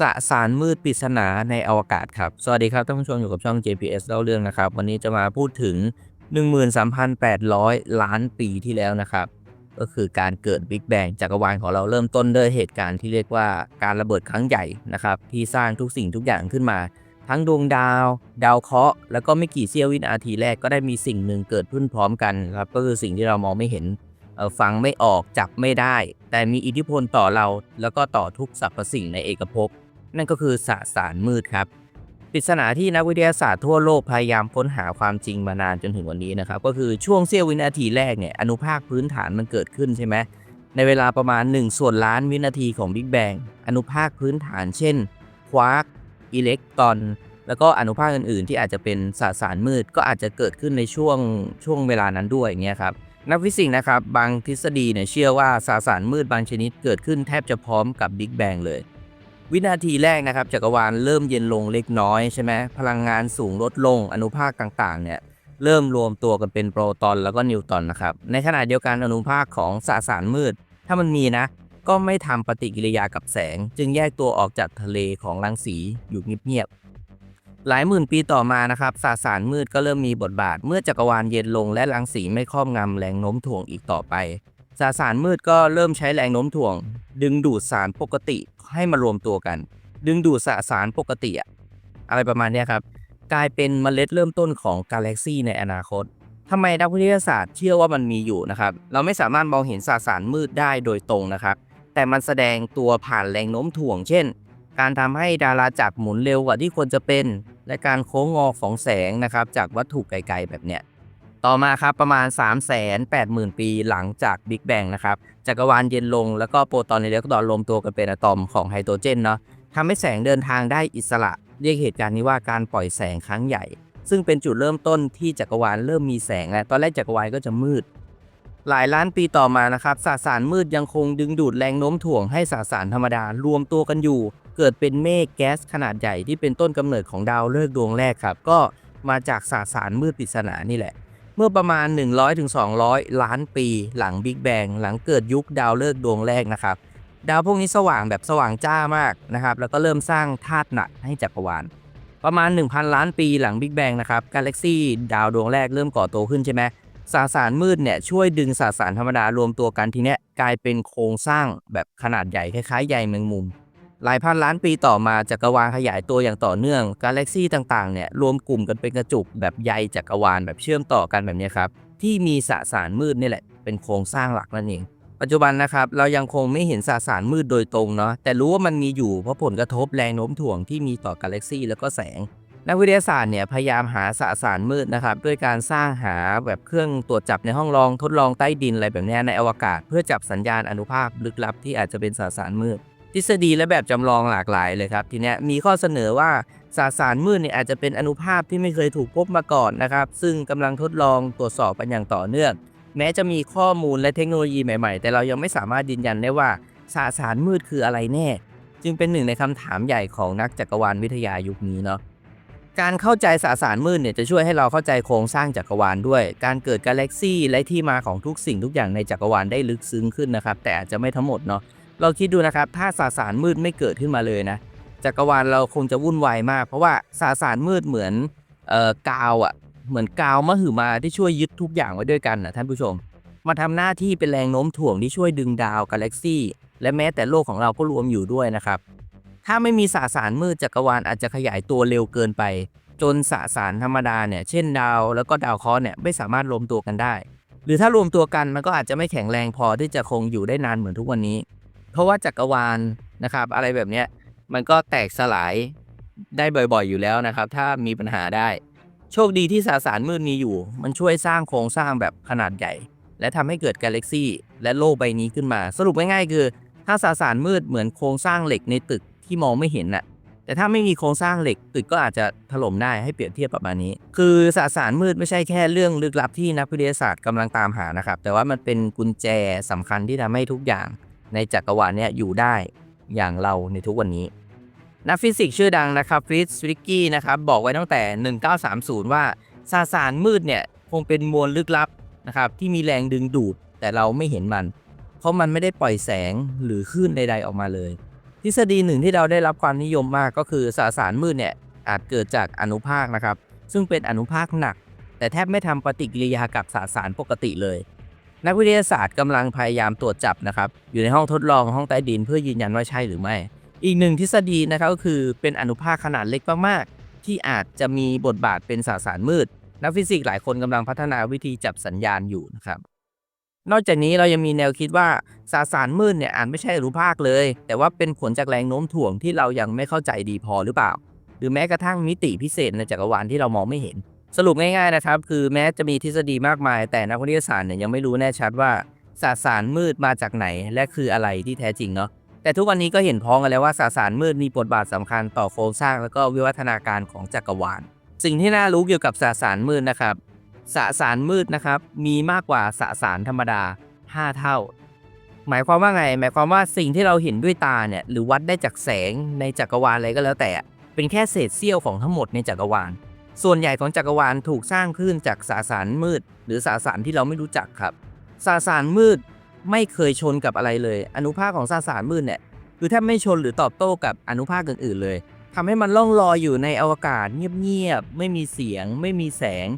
สสารมืดปริศนาในอวกาศครับ สวัสดีครับท่านผู้ชมอยู่กับช่อง JPS เล่าเรื่องนะครับ วันนี้จะมาพูดถึง 13,800 ล้านปีที่แล้วนะครับ ก็คือการเกิดบิ๊กแบงจักรวาลของเราเริ่มต้นด้วยเหตุการณ์ที่เรียกว่าการระเบิดครั้งใหญ่นะครับ ที่สร้างทุกสิ่งทุกอย่างขึ้นมา ทั้งดวงดาว ดาวเคราะห์แล้วก็ไม่กี่เสี้ยววินาทีแรกก็ได้มีสิ่งหนึ่งเกิดขึ้นพร้อมกันครับก็คือสิ่งที่เรามองไม่เห็นเออฟังไม่ออกจับไม่ได้ แต่มีอิทธิพลต่อเรา แล้วก็ต่อทุกสรรพสิ่งในเอกภพ นั่นก็คือสสารมืดครับปริศนาที่นักวิทยาศาสตร์ทั่วโลกพยายามค้นหาความจริงมานานจนถึงวันนี้นะครับก็คือช่วงเสี้ยววินาทีแรกเนี่ยอนุภาคพื้นฐานมันเกิดขึ้นใช่ไหมในเวลาประมาณ 1 ส่วนล้านวินาทีของบิ๊กแบงอนุภาคพื้นฐานเช่น ควาร์กอิเล็กตรอน แล้วก็อนุภาคอื่นๆ ที่อาจจะเป็นสสารมืดก็อาจจะเกิดขึ้นในช่วงช่วงเวลานั้นด้วยอย่างเงี้ยครับนักฟิสิกส์นะครับบางทฤษฎีเนี่ยเชื่อว่าสสารมืดบางชนิดเกิดขึ้นแทบจะพร้อมกับบิ๊กแบงเลย วินาทีแรกนะครับจักรวาลเริ่มเย็นลงเล็กน้อยใช่ไหมพลังงานสูงลดลงอนุภาคต่างๆเนี่ยเริ่มรวมตัวกันเป็นโปรตอนแล้วก็นิวตรอนนะครับ ในขณะเดียวกันอนุภาคของสสารมืด ถ้ามันมีนะ ก็ไม่ทำปฏิกิริยากับแสง จึงแยกตัวออกจากทะเลของรังสีอยู่เงียบๆหลายหมื่นปีต่อมานะครับสสารมืดก็เริ่มมีบทบาท เมื่อจักรวาลเย็นลงและรังสีไม่ครอบงำแรงโน้มถ่วงอีกต่อไป สสารมืดก็เริ่มใช้แรงโน้มถ่วง ดึงดูดสารปกติให้มารวมตัวกัน ดึงดูดสสารปกติอะอะไรประมาณนี้ครับ กลายเป็นเมล็ดเริ่มต้นของกาแล็กซีในอนาคตทำไมนักวิทยาศาสตร์เชื่อว่ามันมีอยู่นะครับ เราไม่สามารถมองเห็นสสารมืดได้โดยตรงนะครับ แต่มันแสดงตัวผ่านแรงโน้มถ่วง เช่น การทำให้ดาราจักรหมุนเร็วกว่าที่ควรจะเป็น และการโค้งงอของแสงนะครับจากวัตถุไกลๆแบบเนี้ย ต่อมาครับประมาณ 3 8 0 0 0 0 ปีหลังจากบิ๊กแบงนะครับจักรวาลเย็นลงแล้วก็โปรตอนในเล็กตอนรวมตัวกันเป็นอะตอมของไฮโดรเจนเนาะทำให้แสงเดินทางได้อิสระ เรียกเหตุการณ์นี้ว่าการปล่อยแสงครั้งใหญ่ ซึ่งเป็นจุดเริ่มต้นที่จักรวาลเริ่มมีแสงและตอนแรกจักรวาลก็จะมืด หลายล้านปีต่อมานะครับสสารมืดยังคงดึงดูดแรงโน้มถ่วงให้สสารธรรมดารวมตัวกันอยู่ เกิดเป็นเมฆแก๊สขนาดใหญ่ที่เป็นต้นกำเนิดของดาวฤกษ์ดวงแรกครับก็มาจากสสารมืดปริศนานี่แหละ มื่อประมาณ 100-200 ล้านปีหลังบิ๊กแบงหลังเกิดยุคดาวฤกษ์ดวงแรกนะครับ ดาวพวกนี้สว่างแบบสว่างจ้ามากนะครับ แล้วก็เริ่มสร้างธาตุหนักให้จักรวาล ประมาณ 1,000 ล้านปีหลังบิ๊กแบงนะครับกาแล็กซี่ดาวดวงแรกเริ่มก่อตัวขึ้นใช่ไหมสาสารมืดเนี่ยช่วยดึงสาสารธรรมดารวมตัวกันทีเนี้ยกลายเป็นโครงสร้างแบบขนาดใหญ่คล้ายๆใยแมงมุม หลายพันล้านปีต่อมาจักรวาลขยายตัวอย่างต่อเนื่องกาแล็กซี่ต่างๆเนี่ยรวมกลุ่มกันเป็นกระจุกแบบใยจักรวาลแบบเชื่อมต่อกันแบบนี้ครับที่มีสสารมืดนี่แหละเป็นโครงสร้างหลักนั่นเองปัจจุบันนะครับเรายังคงไม่เห็นสสารมืดโดยตรงเนาะแต่รู้ว่ามันมีอยู่เพราะผลกระทบแรงโน้มถ่วงที่มีต่อกาแล็กซี่แล้วก็แสงนักวิทยาศาสตร์เนี่ยพยายามหาสสารมืดนะครับด้วยการสร้างหาแบบเครื่องตรวจจับในห้องลองทดลองใต้ดินอะไรแบบนี้ในอวกาศ เพื่อจับสัญญาณอนุภาคลึกลับที่อาจจะเป็นสสารมืด ทฤษฎีและแบบจำลองหลากหลายเลยครับ ทีเนี้ยมีข้อเสนอว่าสสารมืดเนี่ยอาจจะเป็นอนุภาคที่ไม่เคยถูกพบมาก่อนนะครับ ซึ่งกำลังทดลองตรวจสอบกันอย่างต่อเนื่อง แม้จะมีข้อมูลและเทคโนโลยีใหม่ๆ แต่เรายังไม่สามารถยืนยันได้ว่าสสารมืดคืออะไรแน่ จึงเป็นหนึ่งในคำถามใหญ่ของนักจักรวาลวิทยายุคนี้เนาะการเข้าใจสสารมืดเนี่ยจะช่วยให้เราเข้าใจโครงสร้างจักรวาลด้วย การเกิดกาแล็กซี่และที่มาของทุกสิ่งทุกอย่างในจักรวาลได้ลึกซึ้งขึ้นนะครับ แต่อาจจะไม่ทั้งหมดเนาะ เราคิดดูนะครับ ถ้าสสารมืดไม่เกิดขึ้นมาเลยนะจักรวาลเราคงจะวุ่นวายมาก เพราะว่าสสารมืดเหมือนเอ่อกาวอะ่ะ เหมือนกาวมหึมาที่ช่วยยึดทุกอย่างไว้ด้วยกันนะท่านผู้ชมมาทำหน้าที่เป็นแรงโน้มถ่วงที่ช่วยดึงดาวกาแล็กซี่และแม้แต่โลกของเราก็รวมอยู่ด้วยนะครับ ถ้าไม่มีสสารมืดจักรวาลอาจจะขยายตัวเร็วเกินไป จนสสารธรรมดาเนี่ยเช่นดาวแล้วก็ดาวเคราะห์เนี่ยไม่สามารถรวมตัวกันได้ หรือถ้ารวมตัวกันมันก็อาจจะไม่แข็งแรงพอที่จะคงอยู่ได้นานเหมือนทุกวันนี้ เพราะว่าจักรวาลนะครับ อะไรแบบเนี้ยมันก็แตกสลายได้บ่อยๆ อยู่แล้วนะครับ ถ้ามีปัญหาได้ โชคดีที่สสารมืดมีอยู่ มันช่วยสร้างโครงสร้างแบบขนาดใหญ่ และทำให้เกิดกาแล็กซี่และโลกใบนี้ขึ้นมา สรุปง่ายๆคือ ถ้าสสารมืดเหมือนโครงสร้างเหล็กในตึกที่มองไม่เห็นน่ะแต่ถ้าไม่มีโครงสร้างเหล็กตึกก็อาจจะถล่มได้ให้เปรียบเทียบประมาณนี้ คือสสารมืดไม่ใช่แค่เรื่องลึกลับที่นักวิทยาศาสตร์กำลังตามหานะครับ แต่ว่ามันเป็นกุญแจสำคัญที่ทำให้ทุกอย่าง ในจักรวาลเนี่ยอยู่ได้อย่างเราในทุกวันนี้ นักฟิสิกส์ชื่อดังนะครับฟริตซ์วิกกี้นะครับบอกไว้ตั้งแต่ 1930 ว่าสสารมืดเนี่ยคงเป็นมวลลึกลับนะครับที่มีแรงดึงดูดแต่เราไม่เห็นมัน เพราะมันไม่ได้ปล่อยแสงหรือคลื่นใด ๆออกมาเลย ทฤษฎีหนึ่งที่เราได้รับความนิยมมากก็คือสสารมืดเนี่ยอาจเกิดจากอนุภาคนะครับซึ่งเป็นอนุภาคหนัก แต่แทบไม่ทำปฏิกิริยากับสสารปกติเลย นักวิทยาศาสตร์กำลังพยายามตรวจจับนะครับ อยู่ในห้องทดลองห้องใต้ดินเพื่อยืนยันว่าใช่หรือไม่ อีกหนึ่งทฤษฎีนะครับก็คือเป็นอนุภาคขนาดเล็กมากๆ ที่อาจจะมีบทบาทเป็นสสารมืด นักฟิสิกส์หลายคนกำลังพัฒนาวิธีจับสัญญาณอยู่นะครับ นอกจากนี้เรายังมีแนวคิดว่าสสารมืดเนี่ยอาจไม่ใช่อนุภาคเลย แต่ว่าเป็นผลจากแรงโน้มถ่วงที่เรายังไม่เข้าใจดีพอหรือเปล่า หรือแม้กระทั่งมิติพิเศษในจักรวาลที่เรามองไม่เห็น สรุปง่ายๆนะครับ คือแม้จะมีทฤษฎีมากมาย แต่นักวิทยาศาสตร์เนี่ยยังไม่รู้แน่ชัดว่าสสารมืดมาจากไหน และคืออะไรที่แท้จริงเนาะแต่ทุกวันนี้ก็เห็นพ้องกันแล้วว่าสสารมืดมีบทบาทสำคัญต่อโครงสร้างและก็วิวัฒนาการของจักรวาล สิ่งที่น่ารู้เกี่ยวกับสสารมืดนะครับสสารมืดนะครับมีมากกว่าสสารธรรมดา 5 เท่า หมายความว่าไง หมายความว่าสิ่งที่เราเห็นด้วยตาเนี่ยหรือวัดได้จากแสงในจักรวาลอะไรก็แล้วแต่ เป็นแค่เศษเสี้ยวของทั้งหมดในจักรวาล ส่วนใหญ่ของจักรวาลถูกสร้างขึ้นจากสสารมืด หรือสสารที่เราไม่รู้จักครับ สสารมืดไม่เคยชนกับอะไรเลย อนุภาคของสสารมืดเนี่ยคือแทบไม่ชนหรือตอบโต้กับอนุภาคอื่นๆเลยทำให้มันล่องลอยอยู่ในอวกาศเงียบๆไม่มีเสียง ไม่มีแสง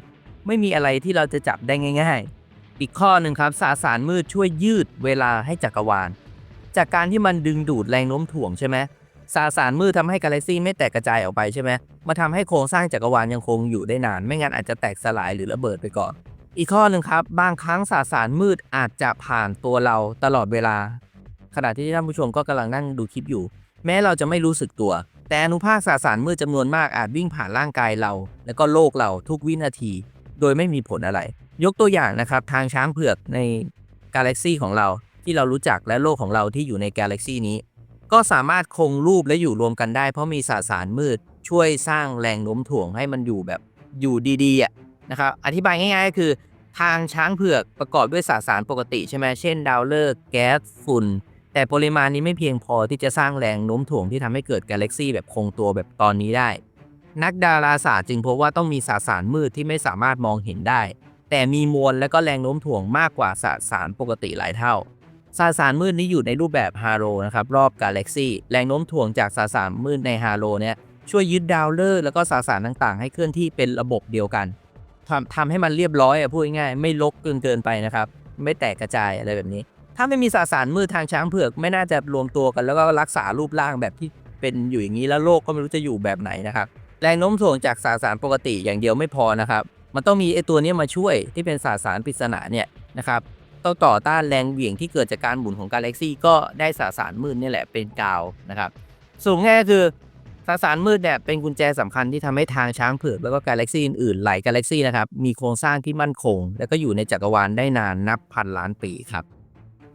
ไม่มีอะไรที่เราจะจับได้ง่าย ๆ อีกข้อหนึ่งครับสสารมืดช่วยยืดเวลาให้จักรวาล จากการที่มันดึงดูดแรงโน้มถ่วงใช่ไหม สาสารมืดทำให้กาแล็กซี่ไม่แตกกระจายออกไปใช่ไหมมาทำให้โครงสร้างจักรวาลยังคงอยู่ได้นาน ไม่งั้นอาจจะแตกสลายหรือระเบิดไปก่อน อีกข้อหนึ่งครับ บางครั้งสาสารมืดอาจจะผ่านตัวเราตลอดเวลา ขณะที่ท่านผู้ชมก็กำลังนั่งดูคลิปอยู่ แม้เราจะไม่รู้สึกตัว แต่อนุภาคสาสารมืดจำนวนมากอาจวิ่งผ่านร่างกายเรา และก็โลกเราทุกวินาที โดยไม่มีผลอะไร ยกตัวอย่างนะครับทางช้างเผือกในกาแล็กซี่ของเราที่เรารู้จักและโลกของเราที่อยู่ในกาแล็กซี่นี้ ก็สามารถคงรูปและอยู่รวมกันได้ เพราะมีสสารมืดช่วยสร้างแรงโน้มถ่วงให้มันอยู่แบบอยู่ดีๆอะนะครับอธิบายง่ายๆก็คือ ทางช้างเผือกประกอบด้วยสสารปกติใช่ไหมเช่น ดาวฤกษ์แก๊สฝุ่น แต่ปริมาณนี้ไม่เพียงพอที่จะสร้างแรงโน้มถ่วงที่ทำให้เกิดกาแล็กซี่แบบคงตัวแบบตอนนี้ได้ นักดาราศาสตร์จึงพบว่าต้องมีสสารมืดที่ไม่สามารถมองเห็นได้ แต่มีมวลและก็แรงโน้มถ่วงมากกว่าสสารปกติหลายเท่า สสารมืดนี้อยู่ในรูปแบบฮาโลนะครับรอบกาแล็กซี่แรงโน้มถ่วงจากสสารมืดในฮาโลเนี่ยช่วยยึดดาวฤกษ์แล้วก็สสารต่างๆ ให้เคลื่อนที่เป็นระบบเดียวกันทำทำให้มันเรียบร้อยอะพูดง่ายๆไม่ลกเกินเกินไปนะครับ ไม่แตกกระจายอะไรแบบนี้ ถ้าไม่มีสสารมืดทางช้างเผือก ไม่น่าจะรวมตัวกันแล้วก็รักษารูปร่างแบบที่เป็นอยู่อย่างนี้แล้วโลกก็ไม่รู้จะอยู่แบบไหนนะครับแรงโน้มถ่วงจากสสารปกติอย่างเดียวไม่พอนะครับ มันต้องมีไอตัวนี้มาช่วยที่เป็นสสารปริศนาเนี่ยนะครับ ต้องต่อต้านแรงเหวี่ยงที่เกิดจากการหมุนของกาแล็กซี่ก็ได้สสารมืดนี่แหละเป็นกาวนะครับสรุปง่ายคือสสารมืดเนี่ยเป็นกุญแจสำคัญที่ทำให้ทางช้างเผือกแล้วก็กาแล็กซี่อื่นๆหลายกาแล็กซี่นะครับมีโครงสร้างที่มั่นคง แล้วก็อยู่ในจักรวาลได้นานนับพันล้านปีครับ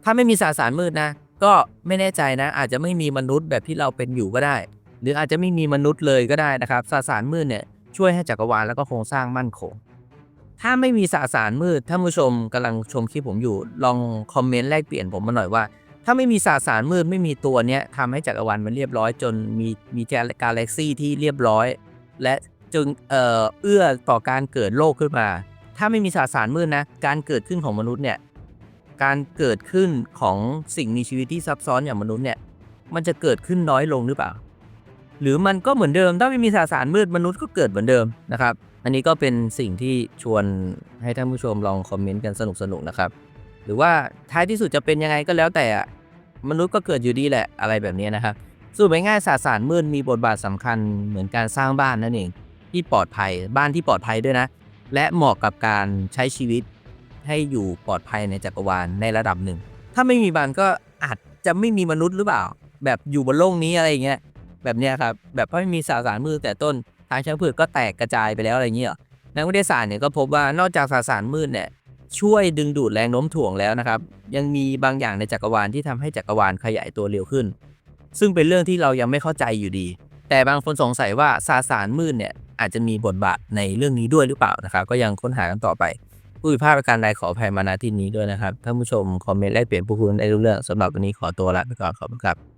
ถ้าไม่มีสสารมืดนะก็ไม่แน่ใจนะอาจจะไม่มีมนุษย์แบบที่เราเป็นอยู่ก็ได้ หรืออาจจะไม่มีมนุษย์เลยก็ได้นะครับสสารมืดเนี่ยช่วยให้จักรวาลแล้วก็โครงสร้างมั่นคง ถ้าไม่มีสสารมืดท่านผู้ชมกำลังชมคลิปผมอยู่ ลองคอมเมนต์แลกเปลี่ยนผมมาหน่อยว่า ถ้าไม่มีสสารมืดไม่มีตัวเนี้ยทำให้จักรวาลมันเรียบร้อย จนมีมีกาแล็กซี่ที่เรียบร้อย และจึงเอ่อเอื้อต่อการเกิดโลกขึ้นมา ถ้าไม่มีสสารมืดนะ การเกิดขึ้นของมนุษย์เนี่ยการเกิดขึ้นของสิ่งมีชีวิตที่ซับซ้อนอย่างมนุษย์เนี่ยมันจะเกิดขึ้นน้อยลงหรือเปล่า หรือมันก็เหมือนเดิม ถ้าไม่มีสสารมืดมนุษย์ก็เกิดเหมือนเดิมนะครับ อันนี้ก็เป็นสิ่งที่ชวนให้ท่านผู้ชมลองคอมเมนต์กันสนุกๆน,นะครับ หรือว่าท้ายที่สุดจะเป็นยังไงก็แล้วแต่อะมนุษย์ก็เกิดอยู่ดีแหละอะไรแบบนี้นะครับสรุปง่ายๆสสารมืดมีบทบาทสำคัญเหมือนการสร้างบ้านนั่นเอง ที่ปลอดภัยบ้านที่ปลอดภัยด้วยนะ และเหมาะกับการใช้ชีวิตให้อยู่ปลอดภัยในจักรวาลในระดับหนึ่ง ถ้าไม่มีบ้านก็อาจจะไม่มีมนุษย์หรือเปล่า แบบอยู่บนโลกนี้อะไรอย่างเงี้ย แบบเนี้ยครับแบบไม่มีสสารมืดแต่ต้นทางช้างเผือกก็แตกกระจายไปแล้วอะไรเงี้ยนักวิทยาศาสตร์เนี่ยก็พบว่านอกจากสสารมืดเนี่ยช่วยดึงดูดแรงโน้มถ่วงแล้วนะครับ ยังมีบางอย่างในจักรวาลที่ทำให้จักรวาลขยายตัวเร็วขึ้น ซึ่งเป็นเรื่องที่เรายังไม่เข้าใจอยู่ดี แต่บางคนสงสัยว่าสสารมืดเนี่ยอาจจะมีบทบาทในเรื่องนี้ด้วยหรือเปล่านะครับ ก็ยังค้นหากันต่อไปผู้ผิพาดประการใดขออภัยมาณที่นี้ด้วยนะครับท่านผู้ชมคอมเมนต์แลกเปลี่ยนผู้คุณได้รู้เรื่องสำหรับวันนี้ขอตัวลาไปก่อนขอบคุณครับ